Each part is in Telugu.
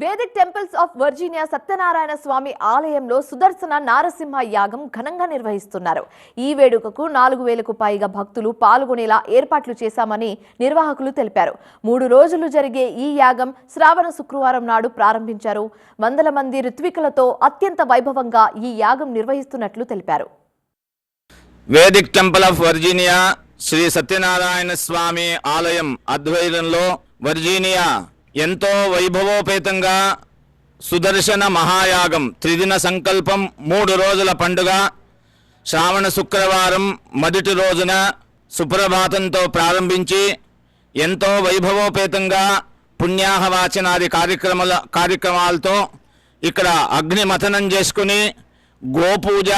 Vedic temples of Virginia Satyanarayana Swamy ఆలయంలో సుదర్శన నారసింహ యాగం ఘనంగా నిర్వహిస్తున్నారు. ఈ వేడుకకు నాలుగు వేలకు పైగా భక్తులు పాల్గొనేలా ఏర్పాట్లు చేశామని నిర్వాహకులు తెలిపారు. మూడు రోజులు జరిగే ఈ యాగం శ్రావణ శుక్రవారం నాడు ప్రారంభించారు. వందల మంది ఋత్వికులతో అత్యంత వైభవంగా ఈ యాగం నిర్వహిస్తున్నట్లు తెలిపారు. Vedic temple of Virginia Shri Satyanarayana Swamy ఆలయం ఆధ్వర్యంలో వర్జీనియా ఎంతో వైభవోపేతంగా సుదర్శన మహాయాగం త్రిదిన సంకల్పం మూడు రోజుల పండుగ శ్రావణ శుక్రవారం మొదటి రోజున సుప్రభాతంతో ప్రారంభించి ఎంతో వైభవోపేతంగా పుణ్యాహవాచనాది కార్యక్రమాల కార్యక్రమాలతో ఇక్కడ అగ్ని మథనం చేసుకుని గోపూజ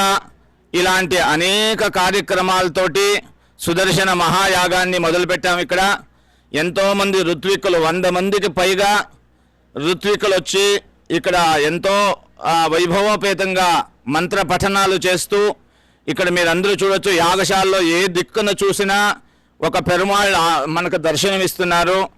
ఇలాంటి అనేక కార్యక్రమాలతోటి సుదర్శన మహాయాగాన్ని మొదలుపెట్టాము ఇక్కడ. ఎంతోమంది ఋత్వికులు వంద మందికి పైగా ఋత్వికులు వచ్చి ఇక్కడ ఎంతో వైభవోపేతంగా మంత్ర పఠనాలు చేస్తూ ఇక్కడ మీరందరూ చూడొచ్చు యాగశాలలో ఏ దిక్కున చూసినా ఒక పెరుమాళ్ మనకు దర్శనమిస్తున్నారు.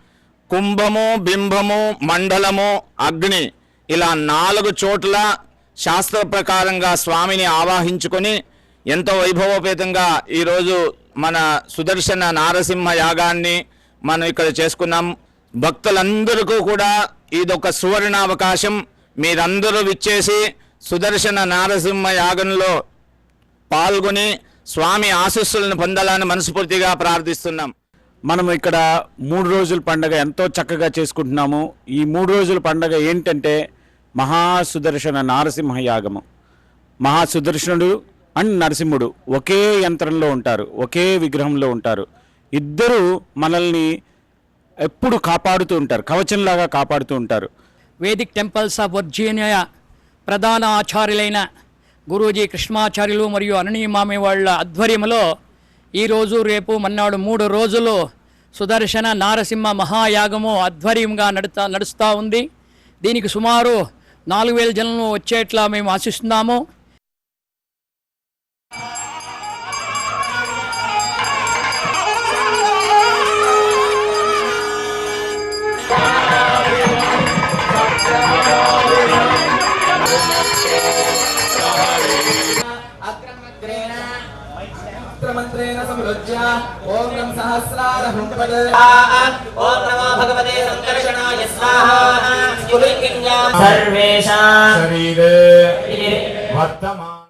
కుంభము బింబము మండలము అగ్ని ఇలా నాలుగు చోట్ల శాస్త్ర ప్రకారంగా స్వామిని ఆవాహించుకొని ఎంతో వైభవోపేతంగా ఈరోజు మన సుదర్శన నారసింహ యాగాన్ని మనం ఇక్కడ చేసుకున్నాం. భక్తులందరికీ కూడా ఇదొక సువర్ణావకాశం. మీరందరూ విచ్చేసి సుదర్శన నారసింహ యాగంలో పాల్గొని స్వామి ఆశస్సులను పొందాలని మనస్ఫూర్తిగా ప్రార్థిస్తున్నాం. మనం ఇక్కడ మూడు రోజుల పండగ ఎంతో చక్కగా చేసుకుంటున్నాము. ఈ మూడు రోజుల పండగ ఏంటంటే మహాసుదర్శన నారసింహ యాగము. మహాసుదర్శనుడు అండ్ నరసింహుడు ఒకే యంత్రంలో ఉంటారు ఒకే విగ్రహంలో ఉంటారు. ఇద్దరు మనల్ని ఎప్పుడు కాపాడుతూ ఉంటారు. కవచంలాగా కాపాడుతూ ఉంటారు. వేదిక్ టెంపుల్స్ ఆఫ్ వర్జీనియా ప్రధాన ఆచార్యులైన గురూజీ కృష్ణాచార్యులు మరియు అననీయమామి వాళ్ళ ఆధ్వర్యంలో ఈరోజు రేపు మన్నాడు మూడు రోజులు సుదర్శన నారసింహ మహాయాగము ఆధ్వర్యంగా నడుతా నడుస్తూ ఉంది. దీనికి సుమారు నాలుగు వేల జనం వచ్చేట్లా మేము ఆశిస్తున్నాము. प्रयुज्य ॐ नम सहस्रारहं ॐ नमो भगवते सङ्कर्षणाय स्वाहा सर्वेषां शरीरे वर्तमान